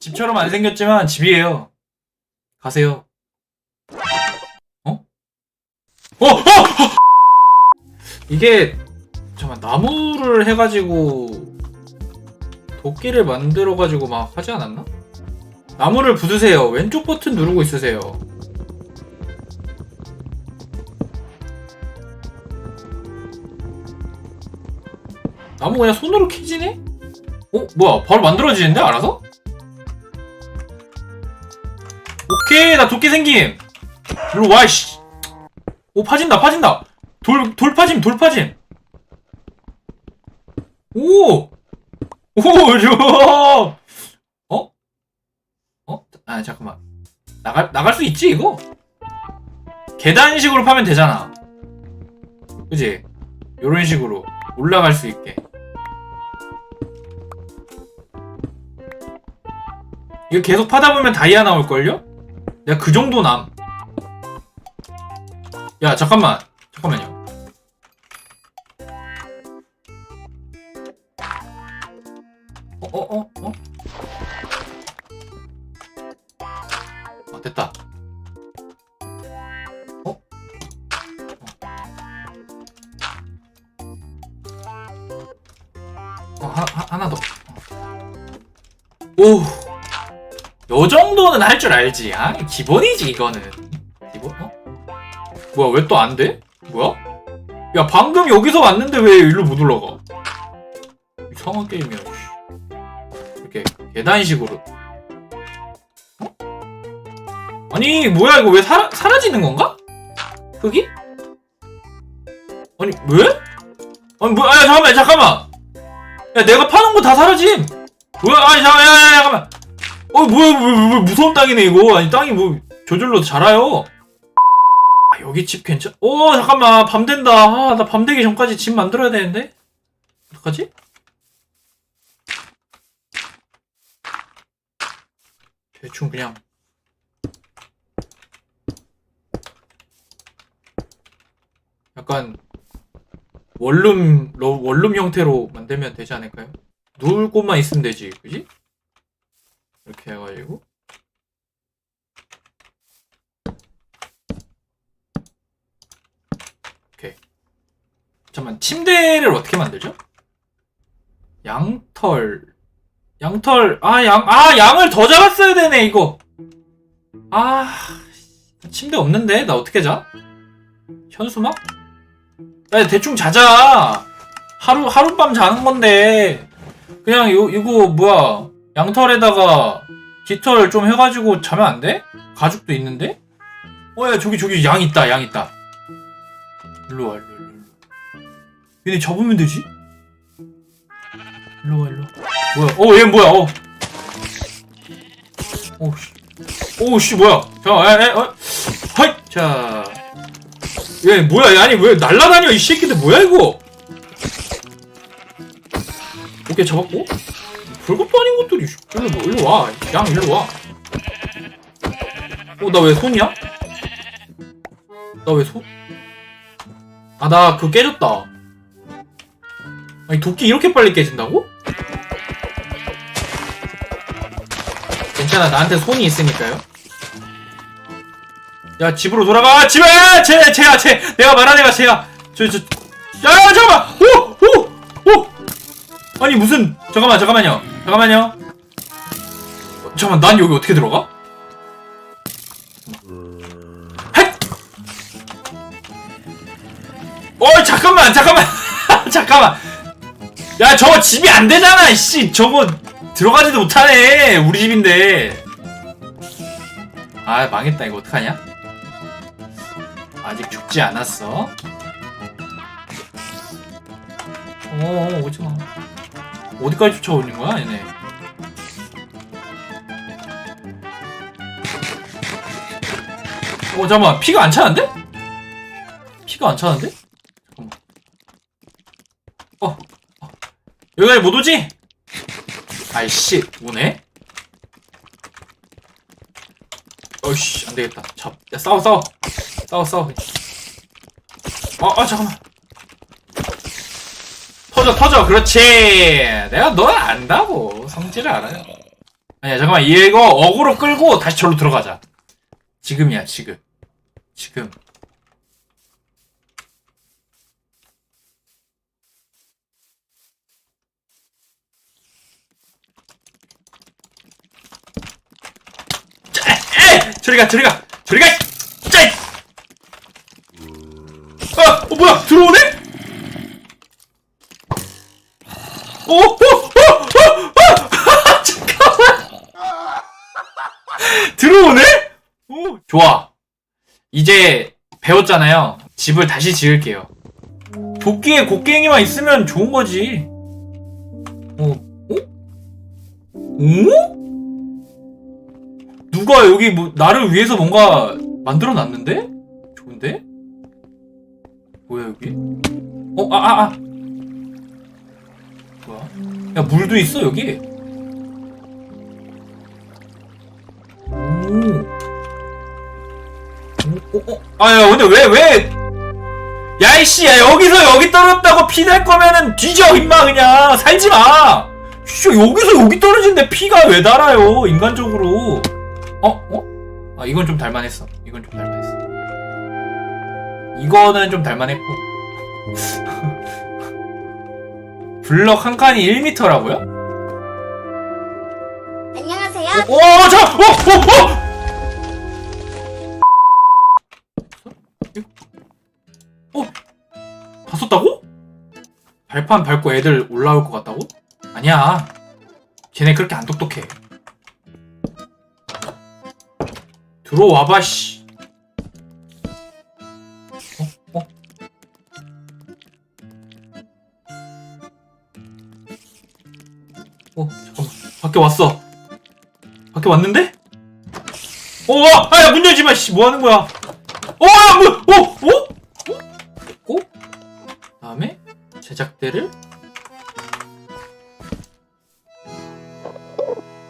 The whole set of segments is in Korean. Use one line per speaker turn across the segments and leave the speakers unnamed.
집처럼 안 생겼지만 집이에요. 가세요. 어? 어! 어! 어! 이게 잠깐 나무를 해가지고 도끼를 만들어가지고 막 하지 않았나? 나무를 부수세요. 왼쪽 버튼 누르고 있으세요. 나무 그냥 손으로 캐지네? 어? 뭐야? 바로 만들어지는데? 알아서? 오케이 나 도끼 생김 일로 와 씨. 오 파진다 파진다 돌, 돌 파짐 돌 파짐 오! 오 좋아 어? 어? 아 잠깐만 나갈, 나갈 수 있지 이거? 계단식으로 파면 되잖아 그지? 요런 식으로 올라갈 수 있게 이거 계속 파다 보면 다이아 나올걸요? 내가 그 정도 남. 야, 잠깐만. 잠깐만요. 줄 알지. 아, 기본이지 이거는. 기본? 어? 뭐야 왜 또 안 돼? 뭐야? 야 방금 여기서 왔는데 왜 일로 못 올라가? 이상한 게임이야. 씨. 이렇게 계단식으로. 어? 아니 뭐야 이거 왜 사라, 사라지는 건가? 흙이? 아니 왜? 아니 뭐야 야, 잠깐만 잠깐만. 야 내가 파는 거 다 사라짐. 뭐야 아니 잠깐만 야, 야, 야, 잠깐만. 어 뭐야 뭐, 뭐, 뭐 무서운 땅이네 이거. 아니 땅이 뭐 저절로 자라요? 아, 여기 집 괜찮 오 잠깐만. 밤 된다. 아, 나 밤 되기 전까지 집 만들어야 되는데? 어떡하지? 대충 그냥. 약간 원룸 러- 원룸 형태로 만들면 되지 않을까요? 누울 곳만 있으면 되지 그지? 이렇게 해가지고. 오케이. 잠깐만 침대를 어떻게 만들죠? 양털. 양털 아 양 아 양을 더 잡았어야 되네 이거. 아 침대 없는데? 나 어떻게 자? 현수막? 야 대충 자자. 하루 하룻밤 자는 건데. 그냥 요 이거 뭐야 양털에다가 깃털 좀 해가지고 자면 안 돼? 가죽도 있는데? 어, 야, 저기, 저기, 양 있다, 양 있다. 일로 와, 일로, 일로, 일로. 얘네 잡으면 되지? 일로 와, 일로. 뭐야, 어, 얘 뭐야, 어. 오, 씨. 오, 씨, 뭐야. 자, 에, 에, 어. 하이! 자. 얘, 뭐야, 얘, 아니, 왜 날라다녀, 이 새끼들, 뭐야, 이거? 오케이, 잡았고. 별것도 아닌 것들이 일로 뭐, 일로 와. 양 일로 와. 어, 나 왜 손이야? 나 왜 손? 아, 나 그거 깨졌다. 아니, 도끼 이렇게 빨리 깨진다고? 괜찮아, 나한테 손이 있으니까요. 야, 집으로 돌아가! 집에! 쟤, 쟤야, 쟤! 내가 말한 애가 쟤야! 저, 저, 야, 야, 잠깐만! 오! 오! 오! 아니, 무슨, 잠깐만, 잠깐만요. 잠깐만요. 어, 잠깐만, 난 여기 어떻게 들어가? 헷! 어, 잠깐만, 잠깐만, 잠깐만. 야, 저거 집이 안 되잖아, 씨. 저거 들어가지도 못하네. 우리 집인데. 아, 망했다. 이거 어떡하냐? 아직 죽지 않았어. 어, 오지 마. 어디까지 쫓아오는 거야, 얘네? 어, 잠깐만. 피가 안 차는데? 피가 안 차는데? 잠깐만. 어, 어. 여기까지 못 오지? 아이씨, 오네? 어이씨, 안 되겠다. 잡, 야, 싸워, 싸워. 싸워, 싸워. 어, 아, 잠깐만. 터져, 터져. 그렇지. 내가 널 안다고. 성질을 알아요. 아니야 잠깐만 이거 어그로 끌고 다시 절로 들어가자 지금이야 지금 지금 자, 에! 저리 가 저리 가 저리 가 짜! 아, 어, 뭐야 들어오네? 오, 오, 오, 오, 오, 잠깐만. 들어오네? 오, 좋아. 이제 배웠잖아요. 집을 다시 지을게요. 도끼에 곡괭이만 있으면 좋은 거지. 어, 어? 오? 누가 여기 뭐 나를 위해서 뭔가 만들어 놨는데? 좋은데? 뭐야 여기? 어, 아, 아, 아. 야 물도 있어 여기. 오. 오, 어, 어. 아야 근데 왜 왜? 야이씨 야 여기서 여기 떨어졌다고 피 날 거면은 뒤져 임마 그냥 살지 마. 씨 여기서 여기 떨어진데 피가 왜 달아요 인간적으로? 어 어? 아 이건 좀 달만했어. 이건 좀 달만했어. 이거는 좀 달만했고. 블럭 한 칸이 1m라고요?
안녕하세요.
오, 자, 어, 어, 어! 어? 다 썼다고? 발판 밟고 애들 올라올 것 같다고? 아니야. 걔네 그렇게 안 똑똑해. 들어와봐, 씨. 왔는데? 어, 와! 아, 야, 문 열지 마, 씨. 뭐 하는 거야? 어, 야, 뭐, 어, 어? 어? 다음에, 제작대를,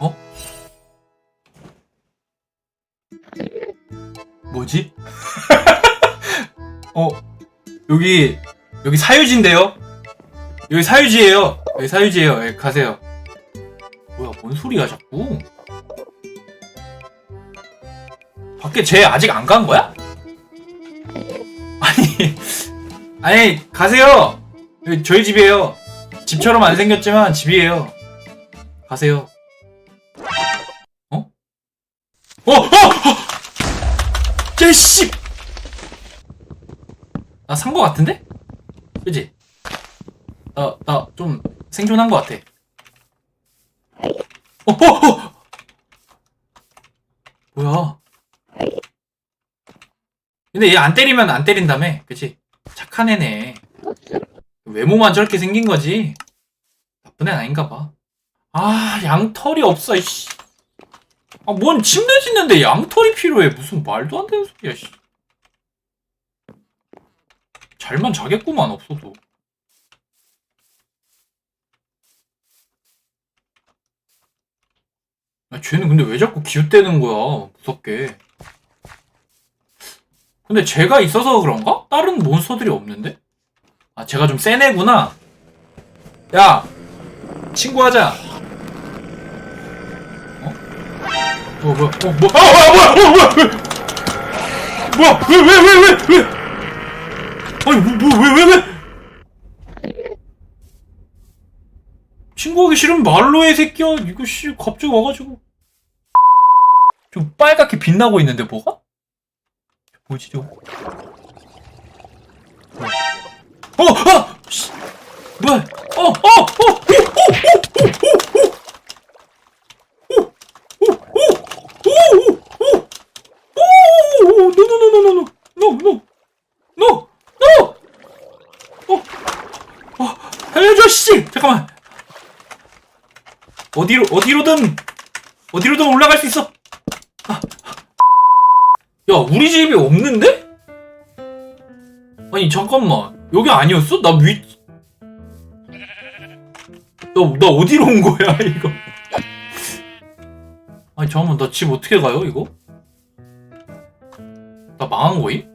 어? 뭐지? 어, 여기, 여기 사유지인데요? 여기 사유지예요 여기 사유지예요 예, 가세요. 뭐야, 뭔 소리야, 자꾸? 밖에 쟤 아직 안 간 거야? 아니, 아니, 가세요! 저희 집이에요. 집처럼 안 생겼지만 집이에요. 가세요. 어? 어! 어! 어! 쟤씨! 나 산 거 같은데? 그지? 나, 나 좀 생존한 거 같아. 어, 어, 어! 뭐야? 근데 얘 안 때리면 안 때린다며, 그치? 착한 애네. 외모만 저렇게 생긴 거지. 나쁜 애 아닌가 봐. 아, 양털이 없어, 이씨. 아, 뭔 침대 짓는데 양털이 필요해. 무슨 말도 안 되는 소리야, 씨. 잘만 자겠구만, 없어도. 야, 쟤는 근데 왜 자꾸 기웃대는 거야? 무섭게. 근데 쟤가 있어서 그런가? 다른 몬스터들이 없는데? 아, 쟤가 좀 센 애구나. 야! 친구하자. 어? 어, 뭐야, 어, 뭐, 아, 아, 뭐야, 어, 뭐야, 왜? 뭐야, 왜, 왜, 왜, 왜, 왜? 아니, 뭐, 뭐, 왜, 왜, 왜? 친구하기 싫으면 말로 해, 새끼야. 이거 씨, 갑자기 와가지고. 좀 빨갛게 빛나고 있는데, 뭐가? 뭐지 저? 어! 아! 씨! 뭐야? 어! 어! 어! 잠깐만 어디로 어디로든 어디로든 올라갈 수 있어 아. 야, 우리 집이 없는데? 아니, 잠깐만. 여기 아니었어? 나 위, 나, 나 어디로 온 거야, 이거? 아니, 잠깐만, 나 집 어떻게 가요, 이거? 나 망한 거임?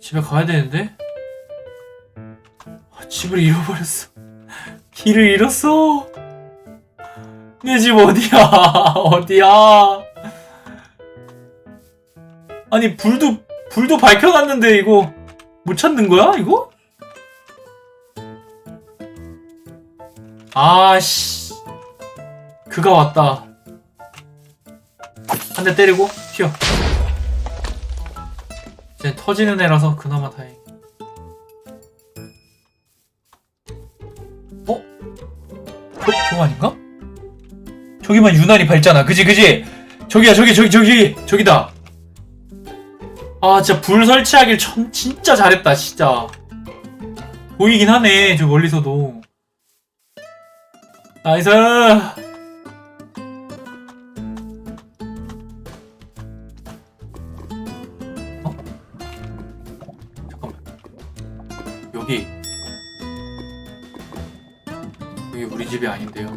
집에 가야 되는데? 아, 집을 잃어버렸어. 길을 잃었어. 내 집 어디야? 어디야? 아니 불도 불도 밝혀놨는데 이거 못 찾는 거야 이거? 아씨 그가 왔다 한 대 때리고 튀어 이제 터지는 애라서 그나마 다행 어? 어? 저거 아닌가? 저기만 유난히 밝잖아 그지 그지 저기야 저기 저기 저기 저기다 아 진짜 불 설치하길 천, 진짜 잘했다 진짜. 보이긴 하네 저 멀리서도. 나이스! 어? 잠깐만. 여기. 여기 우리 집이 아닌데요?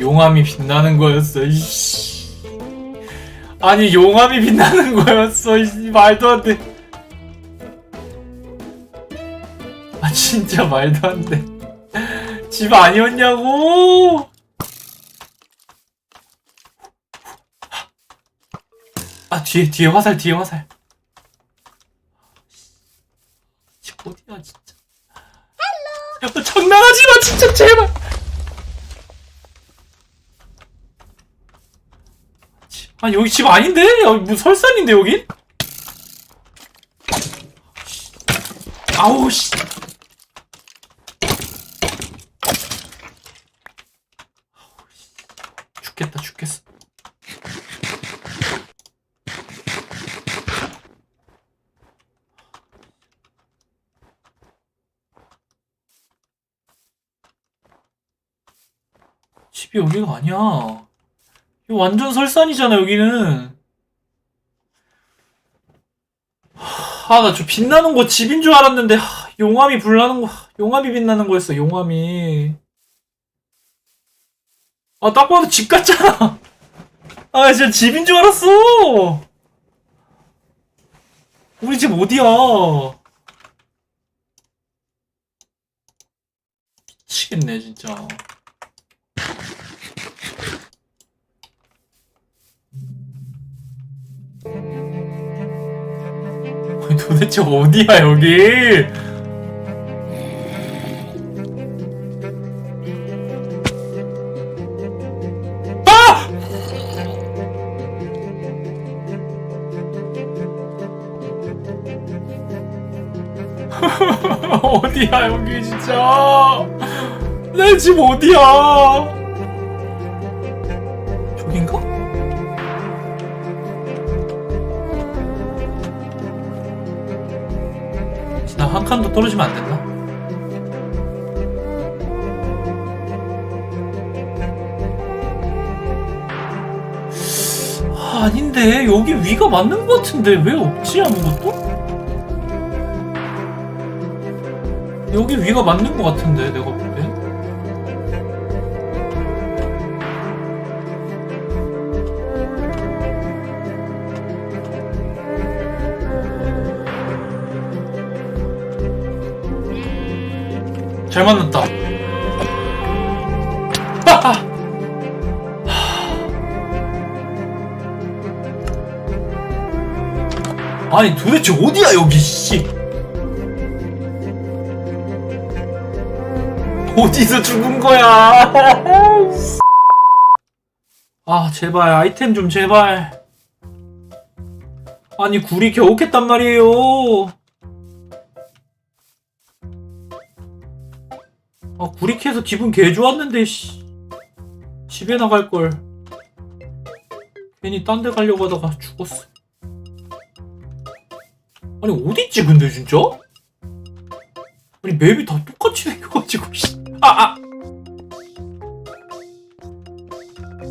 용암이 빛나는 거였어 이씨 아니 용암이 빛나는 거였어 이 말도 안 돼. 아 진짜 말도 안 돼. 집 아니었냐고. 아 뒤에 뒤에 화살 뒤에 화살. 집 어디야 진짜. 헬로. 장난하지 마 진짜 제발. 아니 여기 집 아닌데? 여기 뭐 설산인데 여긴? 아우 씨. 죽겠다 죽겠어. 집이 여기가 아니야. 완전 설산이잖아, 여기는. 아, 나 저 빛나는 거 집인 줄 알았는데, 하, 용암이 불나는 거, 용암이 빛나는 거였어, 용암이. 아, 딱 봐도 집 같잖아. 아, 진짜 집인 줄 알았어. 우리 집 어디야? 미치겠네, 진짜. 도대체 어디야 여기? 아! 어디야 여기 진짜? 내 집 어디야? 칸도 떨어지면 안 된다. 아, 아닌데 여기 위가 맞는 것 같은데 왜 없지 아무것도? 여기 위가 맞는 것 같은데 내가 잘 만났다. 하하. 아니 도대체 어디야 여기 씨. 어디서 죽은 거야? 아 제발 아이템 좀 제발. 아니 굴이 겨우 캤단 말이에요. 아 캐서 기분 개 좋았는데 씨. 집에 나갈 걸. 괜히 딴 데 가려고 하다가 죽었어. 아니 어딨지 근데 진짜? 아니 맵이 다 똑같이 생겨가지고 씨. 아 아.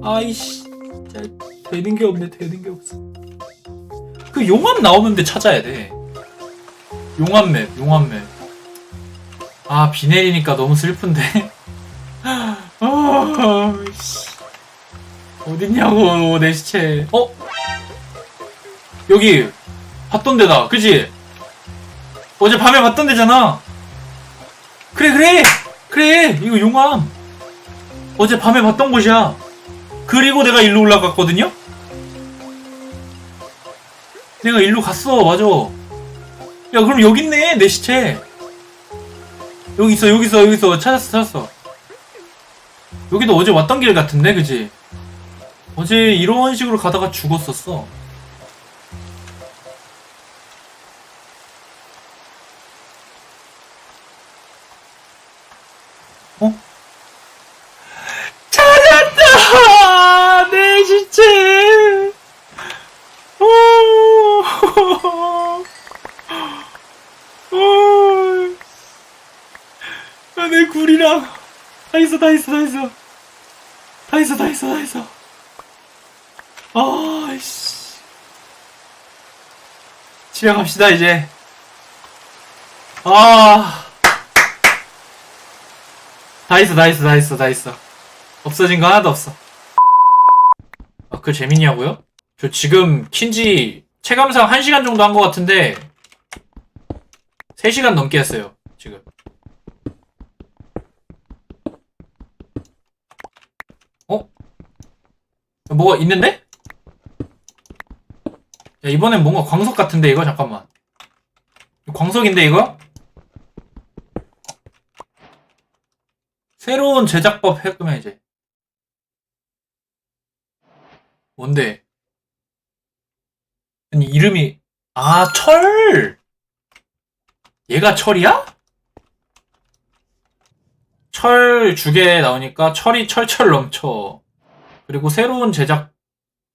아이씨 진짜 되는 게 없네 되는 게 없어. 그 용암 나오는데 찾아야 돼. 용암 맵 용암 맵. 아, 비 내리니까 너무 슬픈데. 아, 씨. 어딨냐고, 내 시체. 어? 여기, 봤던 데다, 그지? 어제 밤에 봤던 데잖아. 그래, 그래! 그래 이거 용암 어제 밤에 봤던 곳이야 그리고 내가 일로 올라갔거든요 내가 일로 갔어 맞아 야 그럼 여기 있네 내 시체 여기 있어 여기 있어 여기 있어. 찾았어 찾았어. 여기도 어제 왔던 길 같은데 그지? 어제 이런 식으로 가다가 죽었었어. 어? 찾았다! 내 시체! 오! 오! 아, 내 굴이랑 다 있어, 다 있어, 다 있어. 다 있어, 다 있어, 다 있어. 아이씨. 집에 갑시다, 이제. 아. 다 있어, 다 있어, 다 있어, 다 있어. 없어진 거 하나도 없어. 아, 그 재밌냐고요? 저 지금 킨지 체감상 1시간 정도 한 것 같은데 3시간 넘게 했어요, 지금. 어? 뭐가 있는데? 야, 이번엔 뭔가 광석 같은데, 이거? 잠깐만. 광석인데, 이거? 새로운 제작법 해꾸면 이제 뭔데? 아니 이름이 아 철! 얘가 철이야? 철 주게 나오니까 철이 철철 넘쳐 그리고 새로운 제작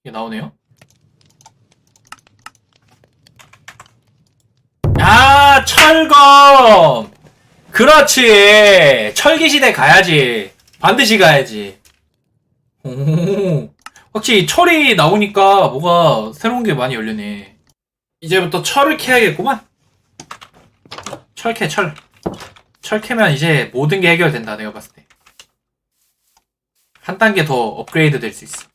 이 나오네요 야 철검 그렇지. 철기 시대 가야지. 반드시 가야지. 오, 확실히 철이 나오니까 뭐가 새로운 게 많이 열리네. 이제부터 철을 캐야겠구만. 철 캐, 철. 철 캐면 이제 모든 게 해결된다, 내가 봤을 때. 한 단계 더 업그레이드 될 수 있어.